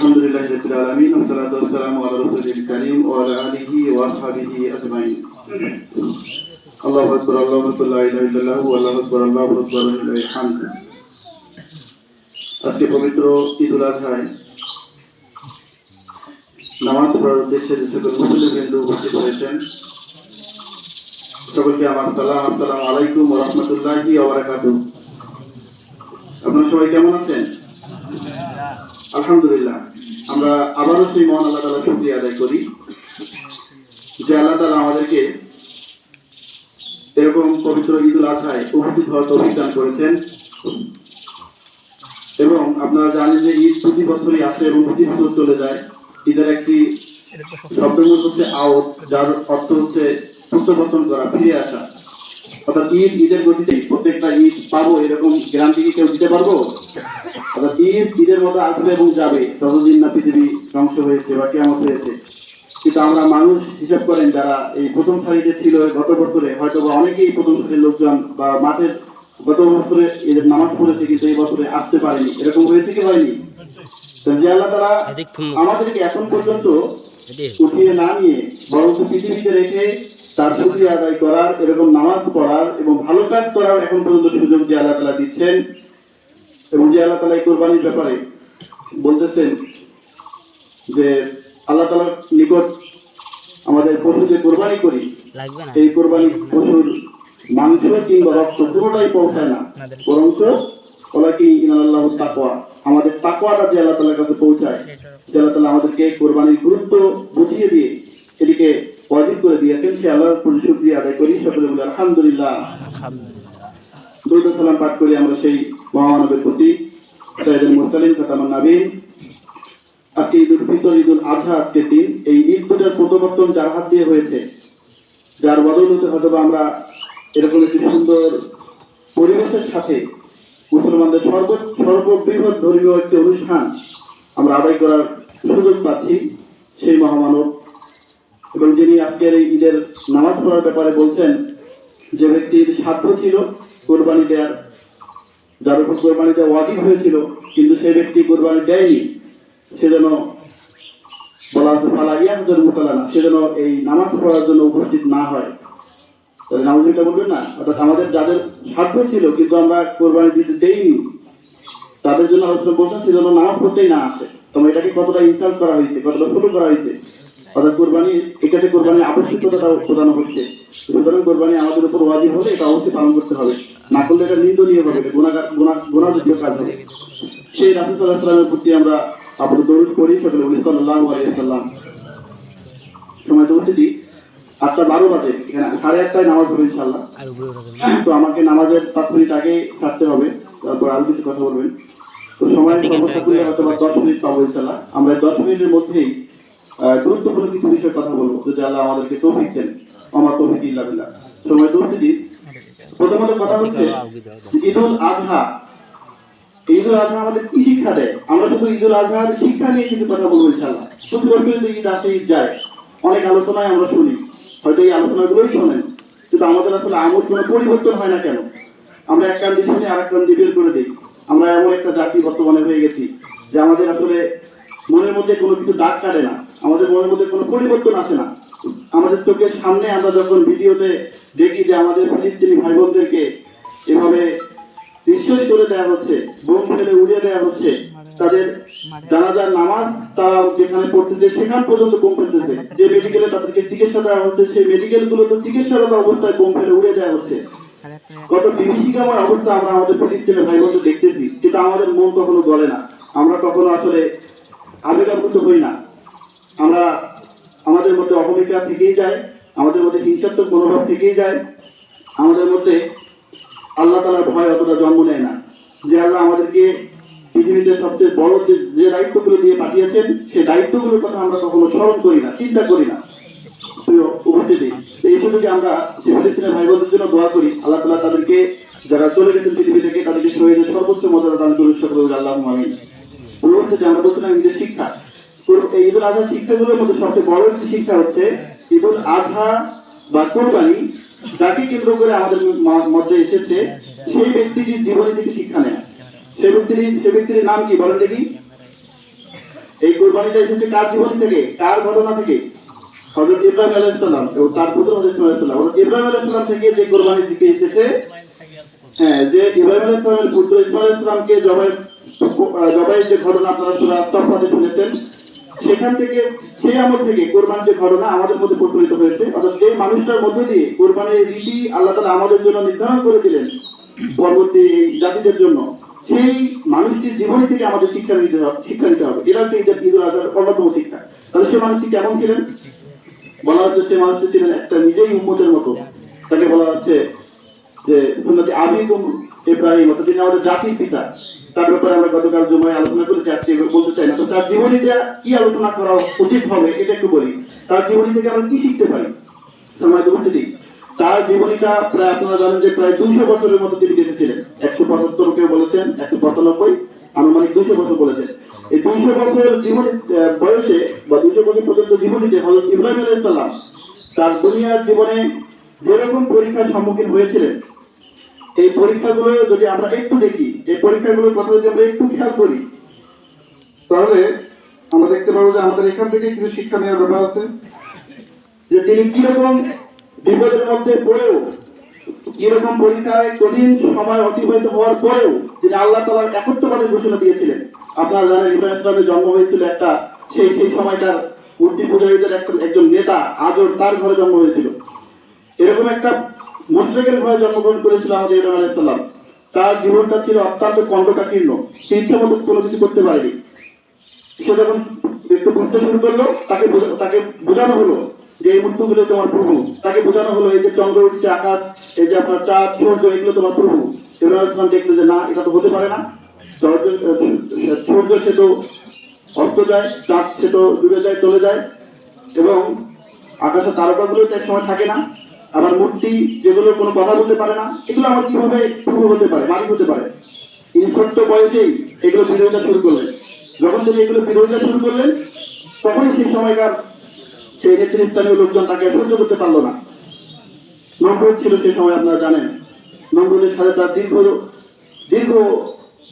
الحمد لله رب العالمين والصلاة والسلام على رسوله الكريم وعلى آله وأصحابه أجمعين الله أكبر الله أكبر لا إله إلا الله والله أكبر الله أكبر ولله الحمد আজকে পবিত্র ঈদুল আজহায় নামাজ পড়ার উদ্দেশ্যে যে সকল মুসলিম বিন্দু উপস্থিত হয়েছেন সকলকে আমার সালাম আসসালামু আলাইকুম ওয়া রাহমাতুল্লাহি ওয়া বারাকাতুহু আপনারা সবাই কেমন আছেন আলহামদুলিল্লাহ আমরা আবারও সেই মহান আল্লাহ তালা শুক্রিয়া আদায় করি যে আল্লাহ তালা আমাদেরকে এরকম পবিত্র ঈদুল আজহায় উপস্থিত হওয়ার দান করেছেন। এবং আপনারা জানেন যে ঈদ প্রতি বছরই আসে এবং প্রতি বছর চলে যায়। ঈদের একটি শব্দমূল হচ্ছে আউট যার অর্থ হচ্ছে প্রত্যাবর্তন করা, ফিরে আসা। অর্থাৎ ঈদ, ঈদের গতিতে প্রত্যেকটা ঈদ পাবো এরকম গ্যারান্টি কি কেউ দিতে পারব? অর্থাৎ ঈদ ঈদের মতো আসবে এবং যাবে যতদিন না পৃথিবী ধ্বংস হয়েছে বা কেমন হয়েছে। কিন্তু আমরা মানুষ হিসাব করেন যারা এই প্রথম সারিতে ছিল গত বছরে হয়তো বা অনেকেই প্রথম সারির লোকজন বা মাঠের গত বছরে এদের নামাজ পড়েছে কিন্তু এই বছরে আসতে পারেনি। এরকম হয়েছে কি হয়নি? যে আল্লাহ তারা আমাদেরকে এখন পর্যন্ত উঠিয়ে না নিয়ে বরঞ্চ পৃথিবীতে রেখে তার আদায় করার এরকম নামাজ পড়ার এবং ভালো কাজ করার এখন পর্যন্ত সুযোগ যে আল্লাহ তালা দিচ্ছেন। এবং যে আল্লাহ তালা এই কোরবানির ব্যাপারে বলতেছেন যে আল্লাহ তালার নিকট আমাদের পশু যে কোরবানি করি এই কোরবানি পশুর মাংস কিংবা রক্ত পুরোটাই পৌঁছায় না। বরঞ্চ ওলা কি ইনাল্লাহ তাকওয়া আমাদের তাকওয়াটা যে আল্লাহ তালার কাছে পৌঁছায় যে আল্লাহ তালা আমাদেরকে কোরবানির গুরুত্ব বুঝিয়ে দিয়ে এটিকে ওয়াজিব করে দিয়েছেন। সে আল্লাহর প্রতি শুকরিয়া আদায় করি। সকলে বলে আলহামদুলিল্লাহ। দৌদ সালাম পাঠ করি আমরা সেই মহামানবের প্রতি সৈয়দুল মুরসালিন খাতামান নাবিন আজকে ঈদ উল ফিতর, ঈদ উল আজহা আজকের দিন। এই ঈদ দুটার প্রবর্তন যার হাত দিয়ে হয়েছে, যার বদৌলতে হয়তো আমরা এরকম একটি সুন্দর পরিবেশের সাথে মুসলমানদের সর্ব, সর্ববৃহৎ ধর্মীয় একটি অনুষ্ঠান আমরা আদায় করার সুযোগ পাচ্ছি সেই মহামানব। এবং যিনি আজকের এই ঈদের নামাজ পড়ার ব্যাপারে বলছেন, যে ব্যক্তির সাধ্য ছিল কোরবানি দেওয়ার যার উপর কোরবানি দেওয়া ওয়াজিব হয়েছিল, কিন্তু সেই ব্যক্তি কোরবানি দেয়নি। সেজন্য বলা হচ্ছে, ফালা ইয়াহজুর মুসালানা সেজন্য এই নামাজ পড়ার জন্য উপস্থিত না হয়। তাহলে নামাজটা বলবেন না? অর্থাৎ আমাদের যাদের সাধ্য ছিল, কিন্তু আমরা কোরবানি দিতে দেইনি, তাদের জন্য আলোচনা বলছেন, সে যেন নামাজ পড়তেই না আসে। তোমার এটাকে কতটা ইনসাল্ট করা হয়েছে, কতটা ছোট করা হয়েছে? অর্থাৎ কোরবানি এটাতে কোরবানির আবশ্যকতাটাও প্রদান হচ্ছে। সুতরাং কোরবানি আমাদের উপর ওয়াজিব হলে এটা অবশ্যই পালন করতে হবে। না করলে এটা নিন্দনীয় হবে গুণাগার গুণা কাজ হবে। সেই রাসুল সাল্লাহ সাল্লামের প্রতি আমরা আপনার দৌড় করি সকলে উনি সাল্লাহ আলিয়াল্লাম সময় তো উপস্থিতি। আটটা বারো বাজে এখানে সাড়ে আটটায় নামাজ হবে ইনশাল্লাহ তো আমাকে নামাজের পাঁচ মিনিট আগে ছাড়তে হবে তারপর আরও কিছু কথা বলবেন। তো সময় করলে হয়তো বা দশ মিনিট পাবো ইনশাল্লাহ আমরা দশ মিনিটের মধ্যেই গুরুত্বপূর্ণ কিছু বিষয়ে কথা বলব। যদি আল্লাহ আমাদেরকে তৌফিক দেন, আমার তৌফিক ইল্লা বিল্লাহ সময় তো উপস্থিতি প্রথমত কথা হচ্ছে, ঈদুল আজহা। ঈদুল আজহা আমাদের কি শিক্ষা দেয়? আমরা শুধু ঈদুল আজহার শিক্ষা নিয়ে কিছু কথা বলব ইনশাল্লাহ প্রতি বছর যে ঈদ আসে, ঈদ যায়। অনেক আলোচনায় আমরা শুনি। হয়তো এই আলোচনাগুলোই শোনেন। কিন্তু আমাদের আসলে আমল কোনো পরিবর্তন হয় না কেন? আমরা এক কান দিয়ে আর এক কান দিয়ে বের করে দিই। আমরা এমন একটা জাতি বর্তমানে হয়ে গেছি যে আমাদের আসলে মনের মধ্যে কোনো কিছু দাগ কাটে না। আমাদের মনের মধ্যে কোনো পরিবর্তন আসে না। আমাদের চোখের সামনে আমরা যখন ভিডিওতে দেখি যে আমাদের ফিলিস্তিনি ভাই বোনদেরকে এভাবে নিশ্চয়ই করে দেওয়া হচ্ছে, বোম ফেলে উড়িয়ে দেওয়া হচ্ছে, তাদের জানাজার নামাজ তারা যেখানে পড়তেছে সেখান পর্যন্ত বোম ফেলতেছে। যে মেডিকেলে তাদেরকে চিকিৎসা দেওয়া হচ্ছে, সেই মেডিকেল গুলোতে চিকিৎসারত অবস্থায় বোম ফেলে উড়িয়ে দেওয়া হচ্ছে। কত বিভীষিকাময় অবস্থা আমরা আমাদের ফিলিস্তিনের ভাই বোনদের দেখতেছি, কিন্তু আমাদের মন কখনো গলে না। আমরা কখনো আসলে আবেগাভূত হই না। আমরা আমাদের মধ্যে অহমিকা থেকেই যায়, আমাদের মধ্যে হিংসাত্মক মনোভাব থেকেই যায়, আমাদের মধ্যে আল্লাহ তালার ভয় অতটা জন্ম নেয় না। যে আল্লাহ আমাদেরকে পৃথিবীতে সবচেয়ে বড় যে যে দায়িত্বগুলো দিয়ে পাঠিয়েছেন, সেই দায়িত্বগুলোর কথা আমরা কখনো স্মরণ করি না, চিন্তা করি না। উপস্থিতি তো এই সুযোগে আমরা ফিলিস্তিনের ভাই বোনদের জন্য দোয়া করি, আল্লাহ তালা তাদেরকে যারা চলে গেছেন পৃথিবী থেকে, তাদেরকে শহীদের সর্বোচ্চ মর্যাদা দান করুন, সকল আল্লাহ আমিন। উপস্থিতি আমরা বলছিলাম ঈদের শিক্ষা ঈদুল আজহা শিক্ষাগুলোর মধ্যে সবচেয়ে বড় একটি শিক্ষা হচ্ছে ঈদুল আজহা বা কোরবানি, যাকে কেন্দ্র করে আমাদের মধ্যে এসেছে, সেই ব্যক্তিটির জীবনে থেকে শিক্ষা নেয়। সেই ব্যক্তির সেই ব্যক্তির নাম কি? বলেন দেখি। এই কোরবানিটা এসেছে কার জীবন থেকে? কার ঘটনা থেকে? হজরত ইব্রাহিম আলাইহিসসালাম এবং তার পুত্র হজরত আলাইহিসসালাম হজরত ইব্রাহিম আলাইহিসসালাম থেকে যে কোরবানি দিকে এসেছে হ্যাঁ যে ইব্রাহিম আলাইহিসসালামের পুত্র ইসমাইল আলাইহিসসালামকে জবাই জবাইয়ের যে ঘটনা আপনারা সূরা আস-সাফফাতে শুনেছেন সেখান থেকে, সেই আমল থেকে কোরবানির যে ঘটনা আমাদের মধ্যে প্রচলিত হয়েছে, অর্থাৎ সেই মানুষটার মধ্যে দিয়ে কোরবানির রীতি আল্লাহ তাআলা আমাদের জন্য নির্ধারণ করে দিলেন পরবর্তী এই জাতিদের জন্য। সেই মানুষটির জীবনী থেকে আমাদের শিক্ষা নিতে হবে, শিক্ষা নিতে হবে। এটা হচ্ছে ঈদের ঈদুল আজহার অন্যতম শিক্ষা। তাহলে সে মানুষটি কেমন ছিলেন? বলা হচ্ছে সে মানুষটি ছিলেন একটা নিজেই উম্মতের মতো। তাকে বলা হচ্ছে যে সুন্নতি ইব্রাহিম, অর্থাৎ তিনি আমাদের জাতির পিতা। তার ব্যাপারে আমরা গতকাল জমায় আলোচনা করেছি, আজকে বলতে চাই না। তো তার জীবনীটা কি আলোচনা করা উচিত হবে, এটা একটু বলি। তার জীবনী থেকে আমরা কি শিখতে পারি? সময় উপস্থিতি তার জীবনীটা প্রায় আপনারা জানেন যে প্রায় দুইশো বছরের মতো তিনি বেঁচেছিলেন। একশো পঁচাত্তর কেউ বলেছেন, একশো পঁচানব্বই আনুমানিক দুইশো বছর বলেছেন। এই দুইশো বছর জীবনী বয়সে বা দুইশো বছর পর্যন্ত জীবনীতে হজরত ইব্রাহিম আলাইসাল্লাম তার দুনিয়ার জীবনে যেরকম পরীক্ষার সম্মুখীন হয়েছিলেন এই পরীক্ষাগুলো যদি আমরা একটু দেখি, এই পরীক্ষাগুলোর কথা যদি আমরা একটু খেয়াল করি, তাহলে আমরা দেখতে পাবো যে আমাদের এখান থেকে কিছু শিক্ষা নেওয়ার ব্যাপার আছে। যে তিনি কীরকম বিপদের মধ্যে পড়েও, কীরকম পরীক্ষায় কঠিন সময় অতিবাহিত হওয়ার পরেও তিনি আল্লাহ তালার একত্রবাদের ঘোষণা দিয়েছিলেন। আপনারা জানেন, ইব্রাহিম ইসলামের জন্ম হয়েছিল একটা, সেই সেই সময়কার মূর্তি পূজারীদের একজন নেতা আজর তার ঘরে জন্ম হয়েছিল। এরকম একটা মুশরিকের ঘরে জন্মগ্রহণ করেছিল আমাদের ইব্রাহিম আলাইসাল্লাম তার জীবনটা ছিল অত্যন্ত কণ্ঠকাকীর্ণ সে ইচ্ছা মতো কোনো কিছু করতে পারেনি। সে যখন একটু বুঝতে শুরু করল, তাকে তাকে বোঝানো হলো যে এই মূর্তিগুলো তোমার প্রভু। তাকে বোঝানো হলো, এই যে চন্দ্র উঠছে আকাশ, এই যে আপনার চাঁদ, সূর্য, এগুলো তোমার প্রভু। ইব্রাহিম ইসলাম দেখল যে না, এটা তো হতে পারে না। সূর্য সে তো অস্ত যায়, চাঁদ সে তো ডুবে যায়, চলে যায়। এবং আকাশের তারকাগুলো তো এক সময় থাকে না। আবার মূর্তি যেগুলো কোনো কথা বলতে পারে না, এগুলো আমার কীভাবে প্রভু হতে পারে, মালিক হতে পারে? তিনি ছোট্ট বয়সেই এগুলো বিরোধিতা শুরু করলেন। যখন তিনি এগুলো বিরোধিতা শুরু করলেন, তখনই সেই সময়কার সেই নেতৃস্থানীয় লোকজন তাকে সহ্য করতে পারল না। নমরুদ ছিল সেই সময়, আপনারা জানেন। নমরুদের সাথে তার দীর্ঘ দীর্ঘ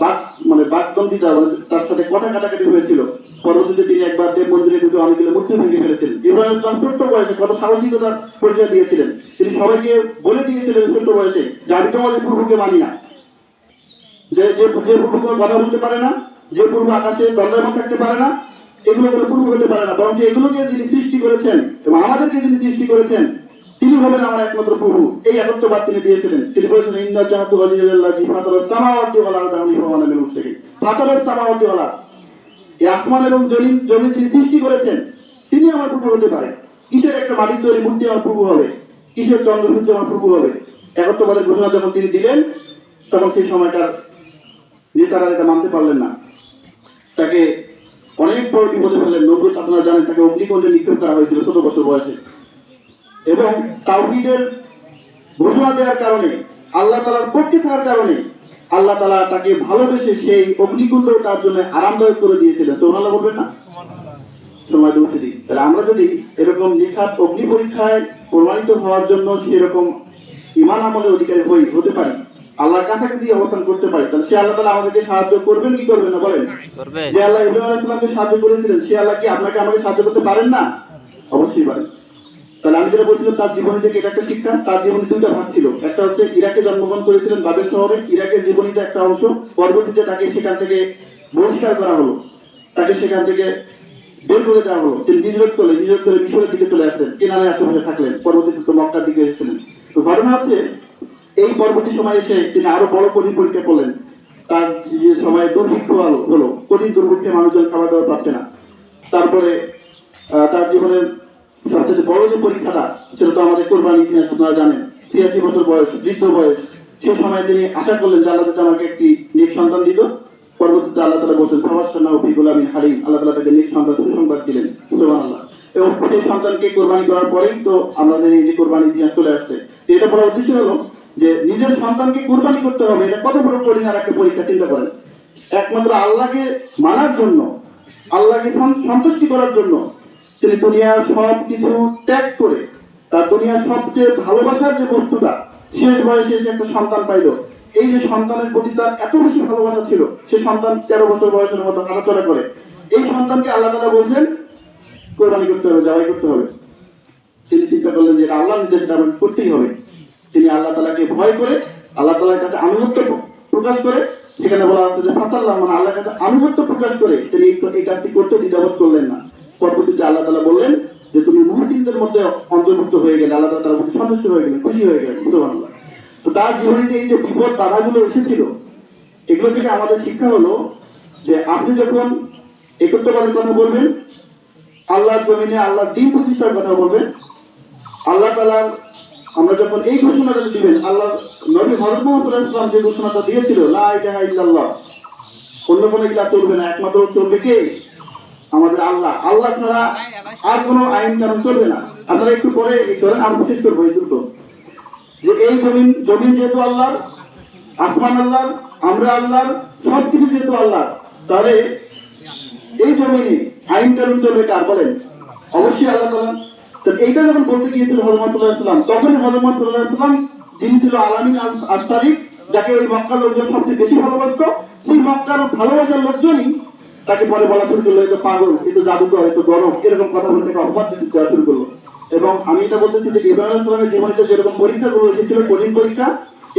বাক মানে বাকদন্ডিতা মানে তার সাথে কথা কাটাকাটি হয়েছিল। পরবর্তীতে তিনি একবার দেব মন্দিরে ঢুকে অনেকগুলো মূর্তি ভেঙে ফেলেছিলেন। ইসলাম ছোট্ট বয়সে, কত সাহসিকতার পরিচয় দিয়েছিলেন। তিনি সবাইকে বলে দিয়েছিলেন ছোট্ট বয়সে যে আমি তোমাদের পূর্বকে মানি না। যে যে পূর্ব কোনো কথা বলতে পারে না, যে পূর্ব আকাশে দণ্ডায়মান থাকতে পারে না, এগুলো কোনো পূর্ব হতে পারে না বরং এগুলোকে যিনি সৃষ্টি করেছেন এবং আমাদেরকে যিনি সৃষ্টি করেছেন, তিনি হবেন আমার একমাত্র প্রভু এই একত্রবাদ তিনি দিয়েছিলেন। তিনি বলেছেন, ইন্না জাহাতু ওয়ালিয়াল্লাহি ফাতারাস সামাওয়াতি ওয়াল আরদি আনি ফাওয়ানা মিন মুশরিকিন ফাতারাস সামাওয়াতি ওয়াল এই আসমান এবং জমিন জমি যিনি সৃষ্টি করেছেন। তিনি আমার প্রভু হতে পারে। কিসের একটা মাটির তৈরি মূর্তি আমার প্রভু হবে? কিসের চন্দ্র সূর্য আমার প্রভু হবে? একত্রবাদের ঘোষণা যখন তিনি দিলেন, তখন সেই সময়টার নেতারা এটা মানতে পারলেন না। তাকে অনেক বড় বিপদে ফেললেন। নবরুদ আপনারা জানেন তাকে অগ্নিকুণ্ডে নিক্ষেপ করা হয়েছিল ছোট বছর বয়সে। এবং তাওহিদের ঘোষণা দেওয়ার কারণে, আল্লাহ তালার পক্ষে থাকার কারণে, আল্লাহ তালা তাকে ভালোবেসে সেই অগ্নিকুণ্ড তার জন্য আরামদায়ক করে দিয়েছিলেন। তো ওনারা বলবেন না? সময় দৌড়ে দিই। তাহলে আমরা যদি এরকম নিখাত অগ্নি পরীক্ষায় প্রমাণিত হওয়ার জন্য সেরকম ইমান আমলের অধিকারী হই হতে পারি। আল্লাহর কাছাকাছি অবস্থান করতে পারি। তাহলে সে আল্লাহ তালা আমাদেরকে সাহায্য করবেন কি করবেন না বলেন? যে আল্লাহ ইব্রাহিম আলাইহিসসালামকে সাহায্য করেছিলেন সে আল্লাহ কি আপনাকে আমাকে সাহায্য করতে পারেন না? অবশ্যই পারেন। তাহলে আমি যেটা বলছিলাম তার জীবনী থেকে এটা একটা শিক্ষা তার জীবনে দুইটা ভাগ ছিল। একটা হচ্ছে ইরাকে জন্মগ্রহণ করেছিলেন বাবের শহরে। ইরাকের জীবনীতে একটা অংশ। পরবর্তীতে তাকে সেখান থেকে বহিষ্কার করা হলো। তাকে সেখান থেকে বের করে দেওয়া হলো। তিনি হিজরত করলেন হিজরত করে মিশরের দিকে চলে আসলেন কেনারে আশেপাশে থাকলেন? পরবর্তীতে মক্কার দিকে এসেছিলেন। তো ঘটনা হচ্ছে, এই পরবর্তী সময় এসে তিনি আরও বড় কঠিন পরীক্ষা করলেন। তার যে সময় দুর্ভিক্ষ হলো, কঠিন দুর্ভিক্ষে মানুষজন খাবার দাবার পাচ্ছে না। তারপরে তার জীবনের সবচেয়ে বড় যে পরীক্ষাটা, সেটা তো আমাদের কোরবানি ইতিহাস, আপনারা জানেন। ছিয়াশি বছর বয়স, বৃদ্ধ বয়স। সে সময় তিনি আশা করলেন যে আল্লাহ আমাকে একটি নিক সন্তান দিত পরবর্তীতে আল্লাহ তালা বলছেন ভাবাসান্না ও ফিগুল আমি হারিম আল্লাহ তালা তাকে নিক সন্তান সুসংবাদ দিলেন। সুবহানাল্লাহ। এবং সেই সন্তানকে কোরবানি করার পরেই তো আমাদের এই যে কোরবানি ইতিহাস চলে আসছে। এটা বলার উদ্দেশ্য হলো যে নিজের সন্তানকে কোরবানি করতে হবে, এটা কত বড় কঠিন আর একটা পরীক্ষা, চিন্তা করেন। একমাত্র আল্লাহকে মানার জন্য, আল্লাহকে সন্তুষ্টি করার জন্য তিনি দুনিয়ার সব কিছু ত্যাগ করে, তার দুনিয়ার সবচেয়ে ভালোবাসার যে বস্তুটা, শেষ বয়সে এসে একটা সন্তান পাইলো এই যে সন্তানের প্রতি তার এত বেশি ভালোবাসা ছিল সে সন্তান তেরো বছর বয়সের মতো হাঁটাচলা করে। এই সন্তানকে আল্লাহ তালা বলছেন, কোরবানি করতে হবে জবাই করতে হবে। তিনি চিন্তা করলেন যে আল্লাহ নির্দেশ এটা করতেই হবে। তিনি আল্লাহ তালাকে ভয় করে আল্লাহ তালার কাছে আনুগত্য প্রকাশ করে, সেখানে বলা হচ্ছে যে ফাসাল্লাহ মানে আল্লাহর কাছে আনুগত্য প্রকাশ করে, তিনি এই কাজটি করতে দ্বিধাবোধ করলেন না। পরবর্তীতে আল্লাহ তালা বললেন যে তুমি মুহসিনদের মধ্যে অন্তর্ভুক্ত হয়ে গেলে, আল্লাহ তালা সন্তুষ্ট হয়ে গেলেন, খুশি হয়ে গেলেন, সুবহানাল্লাহ। তার জীবনে যে এই যে বিপদ বাধাগুলো এসেছিল, এগুলো থেকে আমাদের শিক্ষা হলো যে আপনি যখন একত্রবাদের কথা বলবেন, আল্লাহর জমিনে আল্লাহ দিন প্রতিষ্ঠার কথা বলবেন, আল্লাহ তালার আমরা যখন এই ঘোষণাটা দিবেন, আল্লাহ নবী ইসলাম যে ঘোষণাটা দিয়েছিল, লা ইলাহা অন্য কোনো গিলা চলবে না, একমাত্র চলবে কে? আমাদের আল্লাহ। আল্লাহ ছাড়া আর কোনো আইন কানুন চলবে না। আপনারা একটু পরে করেন আমি শেষ করব এই দুটো যে এই জমিন জমিন যেহেতু আল্লাহর, আসমান আল্লাহর, আমরা আল্লাহর সব কিছু যেহেতু আল্লাহর, তাহলে এই জমিনে আইন কানুন চলবে কার বলেন? অবশ্যই আল্লাহ তাআলা তো এইটা যখন বলতে গিয়েছিল হজরত সাল্লাম তখনই হজরত সাল্লাম যিনি ছিল আলামিন আল- আশারিক যাকে ওই মক্কার লোকজন সবচেয়ে বেশি ভালোবাসত, সেই মক্কার ভালোবাসার লোকজনই তাকে পরে বলা শুরু করল এটা পাগল এটা জাদুকর এটা গরম, এরকম কথা বলতে অপবাদ দিতে দেওয়া শুরু করল। এবং আমি এটা বলতেছি যে ইব্রাহিম ইসলামের জীবনে যেরকম পরীক্ষাগুলো এসেছিল, কঠিন পরীক্ষা,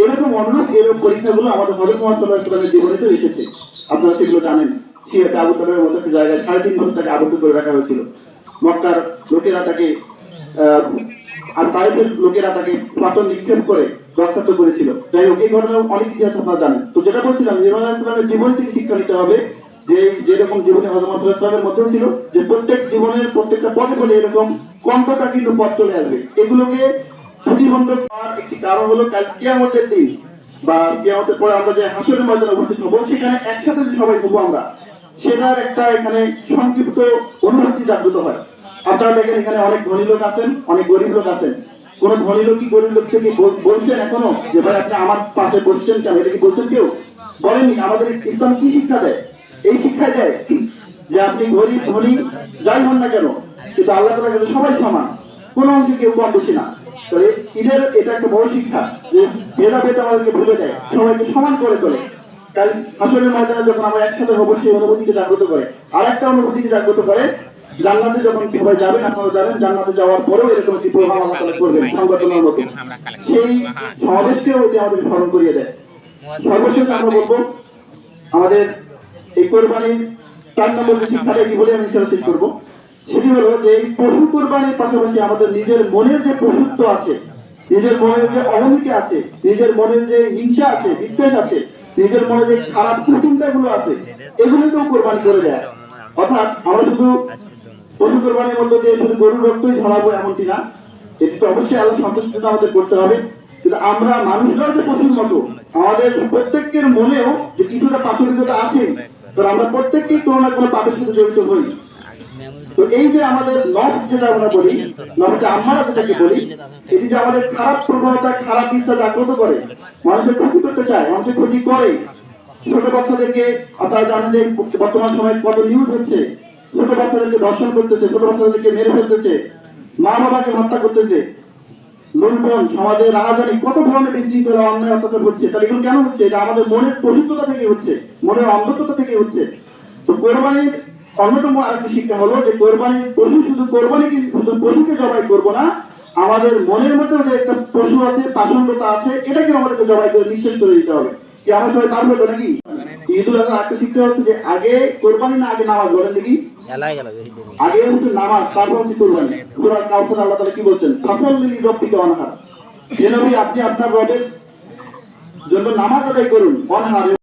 এরকম অনুরূপ এরকম পরীক্ষাগুলো আমাদের হজরত মোহাম্মদ ইসলামের জীবনে তো এসেছে। আপনারা সেগুলো জানেন। সিয়াতে আবু তালের মতো একটা জায়গায় সাড়ে তিন বছর তাকে আবদ্ধ করে রাখা হয়েছিল। মক্কার লোকেরা তাকে আর বাইরের লোকেরা তাকে পাথর নিক্ষেপ করে রক্তাক্ত করেছিল। যাই হোক, এই ঘটনার অনেক ইতিহাস আপনারা জানেন। তো যেটা বলছিলাম ইব্রাহিম ইসলামের জীবন থেকে শিক্ষা নিতে হবে। যে যেরকম জীবনে হজরত ইসলামের মধ্যেও ছিল যে প্রত্যেক জীবনের প্রত্যেকটা পদে পদে এরকম কণ্ঠটা কিন্তু পথ চলে আসবে। এগুলোকে প্রতিবন্ধ করার একটি কারণ হলো কাল কিয়ামতের দিন বা কিয়ামতের পরে আমরা যে হাসরের ময়দানে উপস্থিত হব, সেখানে একসাথে সবাই হব আমরা, সেটার একটা এখানে সংক্ষিপ্ত অনুভূতি জাগ্রত হয়। আপনারা দেখেন এখানে অনেক ধনী লোক আছেন, অনেক গরিব লোক আছেন। কোন ধনী লোক কি গরিব লোক থেকে বলছেন এখনও যে, ভাই, আপনি আমার পাশে বসছেন কেন? এটা কি বলছেন কেউ? বলেননি, আমাদের ইসলাম কি শিক্ষা দেয়? এই শিক্ষা দেয় যে আপনি গরিব ধনী যাই হন না কেন কিন্তু আল্লাহ তালা কাছে সবাই সমান। কোনো অংশে কেউ কম বেশি না। তো ঈদের এটা একটা বড় শিক্ষা যে ভেদাভেদ আমাদেরকে ভুলে দেয় সবাইকে সমান করে তোলে। কাল আসলে ময়দানে যখন আমরা একসাথে হব সেই অনুভূতিকে জাগ্রত করে। আর একটা অনুভূতিকে জাগ্রত করে জান্নাতে যখন সবাই যাবেন আপনারা জানেন জান্নাতে যাওয়ার পরেও এরকম একটি প্রভাব আল্লাহ তাআলা করবেন সংগঠনের মতো। সেই সমাবেশকেও এটি আমাদের স্মরণ করিয়ে দেয়। সর্বশেষ আমরা বলব আমাদের এই কোরবানির চার নম্বর যে শিক্ষাটা কি বলে আমি সেটা শেষ করব। সেটি হলো যে এই পশু কোরবানির পাশাপাশি আমাদের নিজের মনের যে পশুত্ব আছে, নিজের মনের যে অহমিকা আছে, নিজের মনের যে হিংসা আছে, বিদ্বেষ আছে, নিজের মনে যে খারাপ কুচিন্তা গুলো আছে, এগুলোকেও কোরবানি করে দেয়। অর্থাৎ আমরা শুধু পশু কোরবানির মধ্যে দিয়ে শুধু গরুর রক্তই ঝরাবো এমনটি না এটি তো অবশ্যই আল্লাহ সন্তুষ্ট আমাদের করতে হবে। কিন্তু আমরা মানুষরাও যে পশুর মতো, আমাদের প্রত্যেকের মনেও যে কিছুটা পাশবিকতা আছে তো আমরা প্রত্যেককেই কোনো না কোনো পাপের সাথে জড়িত হই। তো এই যে আমাদের নখ যেটা আমরা বলি নখটা আমরা যেটাকে বলি, এটি যে আমাদের খারাপ প্রবণতা, খারাপ ইচ্ছা জাগ্রত করে, মানুষের ক্ষতি করতে চায়, মানুষের ক্ষতি করে। ছোট বাচ্চাদেরকে আপনারা জানেন যে বর্তমান সময়ে কত নিউজ হচ্ছে। ছোট বাচ্চাদেরকে দর্শন করতেছে ছোট বাচ্চাদেরকে মেরে ফেলতেছে মা বাবাকে হত্যা করতেছে। কত ধরনের বিশৃঙ্খলা অন্যায় অত্যাচার হচ্ছে এগুলো কেন হচ্ছে? এটা আমাদের মনের পবিত্রতা থেকে হচ্ছে, মনের অন্ধত্বতা থেকে হচ্ছে। তো কোরবানির অন্যতম আরেকটি শিক্ষা হলো যে কোরবানির পশু শুধু কোরবানি শুধু পশুকে জবাই করব না, আমাদের মনের মধ্যে যে একটা পশু আছে পাষণ্ডতা আছে এটাকে আমাদেরকে জবাই করে নিঃশেষ করে দিতে হবে। কি আমার সবাই পারবে তো নাকি? ঈদুল হচ্ছে যে আগে কোরবানি না আগে নামাজ বলেন দেখি। আগে হচ্ছে নামাজ তারপর হচ্ছে কোরবানি। সূরা কাউসার আল্লাহ তাআলা কি বলছেন? ফাসল লিলি রব্বিকা অনহার যে নবী আপনি আপনার রবের জন্য নামাজ আদায় করুন অনহার